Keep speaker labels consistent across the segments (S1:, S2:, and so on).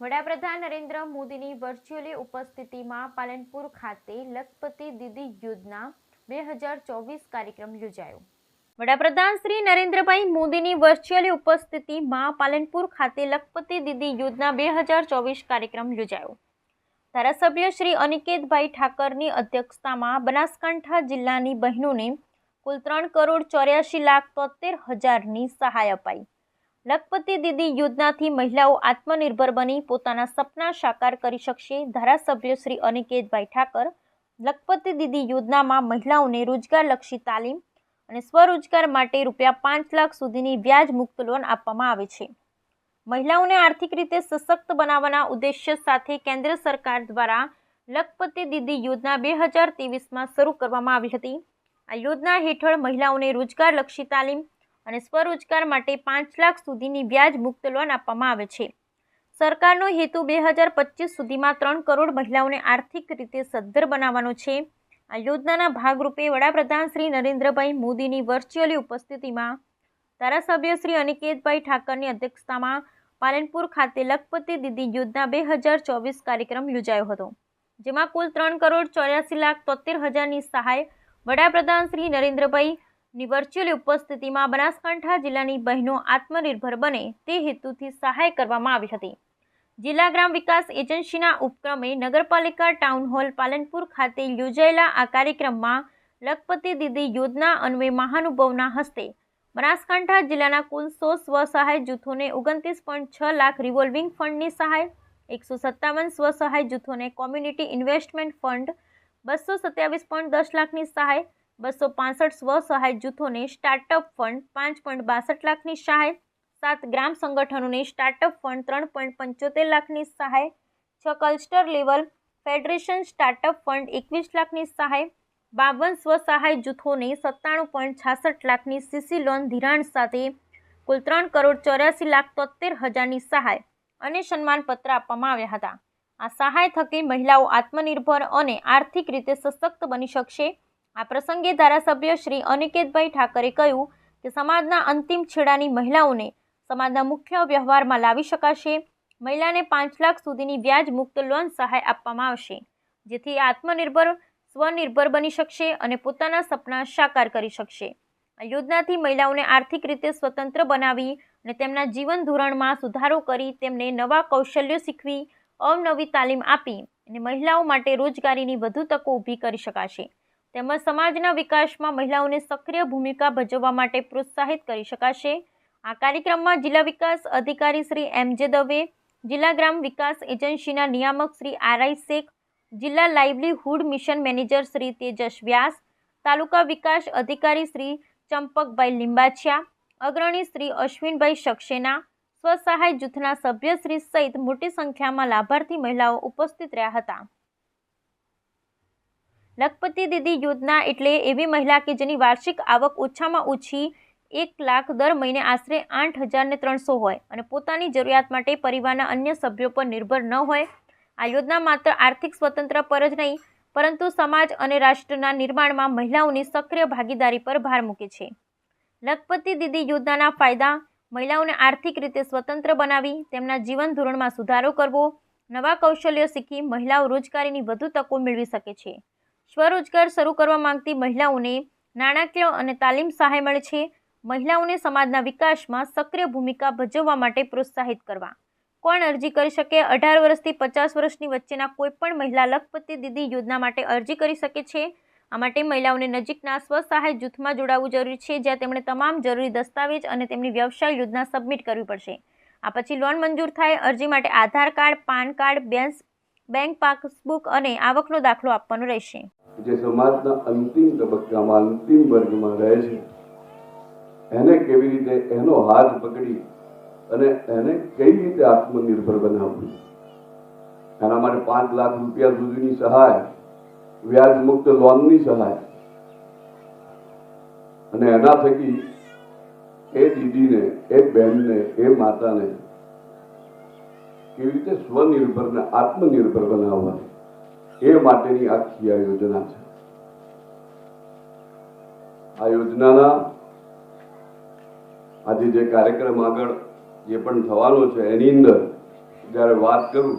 S1: વડાપ્રધાન નરેન્દ્ર મોદીની વર્ચ્યુઅલી ઉપસ્થિતિમાં પાલનપુર ખાતે લખપતિ દીદી યોજના બે હજાર ચોવીસ કાર્યક્રમ યોજાયો. વડાપ્રધાન શ્રી નરેન્દ્રભાઈ મોદીની વર્ચ્યુઅલી ઉપસ્થિતિમાં પાલનપુર ખાતે લખપતિ દીદી યોજના બે હજાર ચોવીસ કાર્યક્રમ યોજાયો. ધારાસભ્ય શ્રી અનિકેતભાઈ ઠાકરની અધ્યક્ષતામાં બનાસકાંઠા જિલ્લાની બહેનોને કુલ ત્રણ કરોડ ચોર્યાસી લાખ તોતેર હજારની સહાય અપાઈ. લખપતિ દીદી યોજનાથી મહિલાઓ આત્મનિર્ભર બની પોતાના સપના સાકાર કરી શકશે. ધારાસભ્ય શ્રી અનિકેતભાઈ ઠાકર, લખપતિ દીદી યોજનામાં મહિલાઓને રોજગારલક્ષી તાલીમ અને સ્વરોજગાર માટે રૂપિયા પાંચ લાખ સુધીની વ્યાજ મુક્ત લોન આપવામાં આવે છે. મહિલાઓને આર્થિક રીતે સશક્ત બનાવવાના ઉદ્દેશ્ય સાથે કેન્દ્ર સરકાર દ્વારા લખપતિ દીદી યોજના બે હજાર ત્રેવીસમાં શરૂ કરવામાં આવી હતી. આ યોજના હેઠળ મહિલાઓને રોજગારલક્ષી તાલીમ અને સ્વરોજગાર માટે પાંચ લાખ સુધીની વ્યાજ મુક્ત લોન આપવામાં આવે છે. સરકારનો હેતુ બે હજાર પચીસ સુધીમાં ત્રણ કરોડ મહિલાઓને આર્થિક રીતે સદ્ધર બનાવવાનો છે. આ યોજનાના ભાગરૂપે વડાપ્રધાન શ્રી નરેન્દ્રભાઈ મોદીની વર્ચ્યુઅલી ઉપસ્થિતિમાં ધારાસભ્ય શ્રી અનિકેતભાઈ ઠાકરની અધ્યક્ષતામાં પાલનપુર ખાતે લખપતિ દીદી યોજના બે હજાર ચોવીસ કાર્યક્રમ યોજાયો હતો, જેમાં કુલ ત્રણ કરોડ ચોર્યાસી લાખ તોતેર હજારની સહાય વડાપ્રધાન શ્રી નરેન્દ્રભાઈ ની વર્ચ્યુઅલ ઉપસ્થિતિમાં બનાસકાંઠા જિલ્લાની બહેનો આત્મનિર્ભર બને તે હેતુથી સહાય કરવામાં આવી હતી. જિલ્લા ગ્રામ વિકાસ એજન્સીના ઉપક્રમે નગરપાલિકા ટાઉન હોલ પાલનપુર ખાતે યોજાયેલા આ કાર્યક્રમમાં લખપતિ દીદી યોજના અન્વયે મહાનુભાવના હસ્તે બનાસકાંઠા જિલ્લાના કુલ સો સ્વસહાય જૂથોને ઓગણત્રીસ પોઈન્ટ છ લાખ રિવોલ્વિંગ ફંડની સહાય, એકસો સત્તાવન સ્વસહાય જૂથોને કોમ્યુનિટી ઇન્વેસ્ટમેન્ટ ફંડ બસો સત્યાવીસ પોઈન્ટ દસ લાખની સહાય બસો પાસઠ સ્વસહાય જૂથોને સ્ટાર્ટઅપ ફંડ પાંચ પોઈન્ટ બાસઠ લાખની સહાય, સાત ગ્રામ સંગઠનોને સ્ટાર્ટઅપ ફંડ ત્રણ પોઈન્ટ પંચોતેર લાખની સહાય, છ cluster level federation startup fund એકવીસ લાખની સહાય, બાવન સ્વસહાય જૂથોને સત્તાણું પોઈન્ટ છાસઠ લાખની સીસી લોન ધિરાણ સાથે કુલ ત્રણ કરોડ ચોર્યાસી લાખ તોતેર હજારની સહાય અને સન્માનપત્ર આપવામાં આવ્યા હતા. આ સહાય થકી મહિલાઓ આત્મનિર્ભર અને આર્થિક રીતે સશક્ત બની શકશે આ પ્રસંગે ધારાસભ્ય શ્રી અનિકેતભાઈ ઠાકરે કહ્યું કે સમાજના અંતિમ છેડાની મહિલાઓને સમાજના મુખ્ય વ્યવહારમાં લાવી શકાશે. મહિલાને પાંચ લાખ સુધીની વ્યાજ મુક્ત લોન સહાય આપવામાં આવશે, જેથી આત્મનિર્ભર, સ્વનિર્ભર બની શકશે અને પોતાના સપના સાકાર કરી શકશે. આ યોજનાથી મહિલાઓને આર્થિક રીતે સ્વતંત્ર બનાવી અને તેમના જીવન ધોરણમાં સુધારો કરી તેમને નવા કૌશલ્યો શીખવી, અવનવી તાલીમ આપી અને મહિલાઓ માટે રોજગારીની વધુ તકો ઊભી કરી શકાશે. તેમજ સમાજના વિકાસમાં મહિલાઓને સક્રિય ભૂમિકા ભજવવા માટે પ્રોત્સાહિત કરી શકાશે. આ કાર્યક્રમમાં જિલ્લા વિકાસ અધિકારી શ્રી એમ જે દવે, જિલ્લા ગ્રામ વિકાસ એજન્સીના નિયામક શ્રી આરઆઈ શેખ, જિલ્લા livelihood mission manager Shri Tejas Vyas, taluka વિકાસ અધિકારી શ્રી ચંપકભાઈ લિંબાછિયા, અગ્રણી શ્રી અશ્વિનભાઈ સક્સેના, સ્વસહાય જૂથના સભ્યશ્રી સહિત મોટી સંખ્યામાં લાભાર્થી મહિલાઓ ઉપસ્થિત રહ્યા હતા. લખપતિ દીદી યોજના એટલે એવી મહિલા કે જેની વાર્ષિક આવક ઓછામાં ઓછી એક લાખ દર મહિને આશરે આઠ હજારને ત્રણસો હોય અને પોતાની જરૂરિયાત માટે પરિવારના અન્ય સભ્યો પર નિર્ભર ન હોય. આ યોજના માત્ર આર્થિક સ્વતંત્ર પર જ નહીં, પરંતુ સમાજ અને રાષ્ટ્રના નિર્માણમાં મહિલાઓની સક્રિય ભાગીદારી પર ભાર મૂકે છે. લખપતિ દીદી યોજનાના ફાયદા, મહિલાઓને આર્થિક રીતે સ્વતંત્ર બનાવી, તેમના જીવન ધોરણમાં સુધારો કરવો, નવા કૌશલ્યો શીખી મહિલાઓ રોજગારીની વધુ તકો મેળવી શકે છે. સ્વરોજગાર શરૂ કરવા માંગતી મહિલાઓને નાણાકીય અને તાલીમ સહાય મળે છે. મહિલાઓને સમાજના વિકાસમાં સક્રિય ભૂમિકા ભજવવા માટે પ્રોત્સાહિત કરવા. કોણ અરજી કરી શકે? અઢાર વર્ષથી પચાસ વર્ષની વચ્ચેના કોઈપણ મહિલા લખપતિ દીદી યોજના માટે અરજી કરી શકે છે? આ માટે મહિલાઓને નજીકના સ્વસહાય જૂથમાં જોડાવવું જરૂરી છે, જ્યાં તેમણે તમામ જરૂરી દસ્તાવેજ અને તેમની વ્યવસાય યોજના સબમિટ કરવી પડશે. આ પછી લોન મંજૂર થાય, અરજી માટે Aadhaar card, PAN card, bank bank passbook અને આવકનો દાખલો આપવાનો રહેશે.
S2: જે સમાજના અંતિમ તબક્કામાં, અંતિમ વર્ગમાં રહે છે, એને કેવી રીતે એનો હાથ પકડી અને એને કઈ રીતે આત્મનિર્ભર બનાવવું? એના માટે પાંચ લાખ રૂપિયા સુધીની સહાય વ્યાજ મુક્ત લોનની સહાય. અને એના થકી એ દીદીને, એ બહેનને, એ માતાને કેવી રીતે સ્વનિર્ભર ને આત્મનિર્ભર બનાવવા એ માટેની આખી આ યોજના છે. આ યોજનાના આજે જે કાર્યક્રમ આગળ જે પણ થવાનો છે, એની અંદર જ્યારે વાત કરું,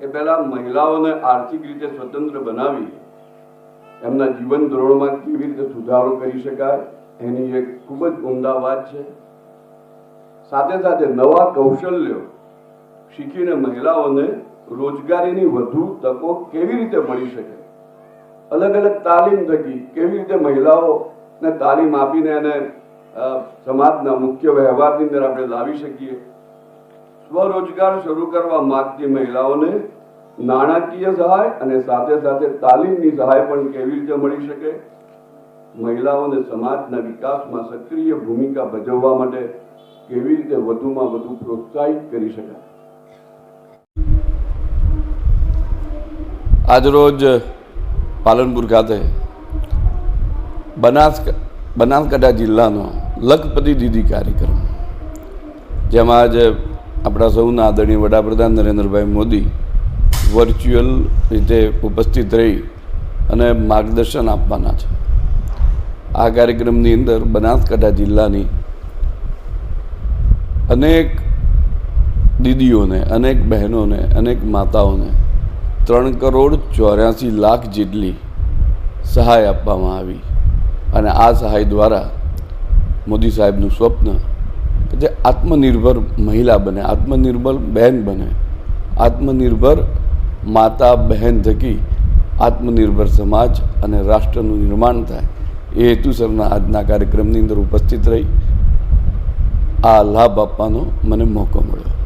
S2: એ પહેલા મહિલાઓને આર્થિક રીતે સ્વતંત્ર બનાવી, એમના જીવન ધોરણમાં કેવી રીતે સુધારો કરી શકાય, એની એક ખૂબ જ ઉમદા વાત છે. સાથે સાથે નવા કૌશલ્યો શીખીને મહિલાઓને રોજગારીની વધુ તકો કેવી રીતે મળી શકે? અલગ અલગ તાલીમ થકી કેવી રીતે મહિલાઓને તાલીમ આપીને એને સમાજના મુખ્ય વ્યવહારની અંદર આપણે લાવી શકીએ? સ્વરોજગાર શરૂ કરવા માગતી મહિલાઓને નાણાકીય સહાય અને સાથે સાથે તાલીમની સહાય પણ કેવી રીતે મળી શકે? મહિલાઓને સમાજના વિકાસમાં સક્રિય ભૂમિકા ભજવવા માટે કેવી રીતે વધુમાં વધુ પ્રોત્સાહિત કરી શકાય?
S3: આજરોજ પાલનપુર ખાતે બનાસ બનાસકાંઠા જિલ્લાનો લખપતિ દીદી કાર્યક્રમ. જેમાં આજે આપણા સૌના આદરણીય વડાપ્રધાન નરેન્દ્રભાઈ મોદી વર્ચ્યુઅલ રીતે ઉપસ્થિત રહી અને માર્ગદર્શન આપવાના છે. આ કાર્યક્રમની અંદર બનાસકાંઠા જિલ્લાની અનેક દીદીઓને, અનેક બહેનોને, અનેક માતાઓને ત્રણ કરોડ ચોર્યાસી લાખ જેટલી સહાય આપવામાં આવી અને આ સહાય દ્વારા મોદી સાહેબનું સ્વપ્ન જે આત્મનિર્ભર મહિલા બને, આત્મનિર્ભર બહેન બને, આત્મનિર્ભર માતા બહેન થકી આત્મનિર્ભર સમાજ અને રાષ્ટ્રનું નિર્માણ થાય એ હેતુસરના આજના કાર્યક્રમની અંદર ઉપસ્થિત રહી. આ લાભ આપવાનો મને મોકો મળ્યો.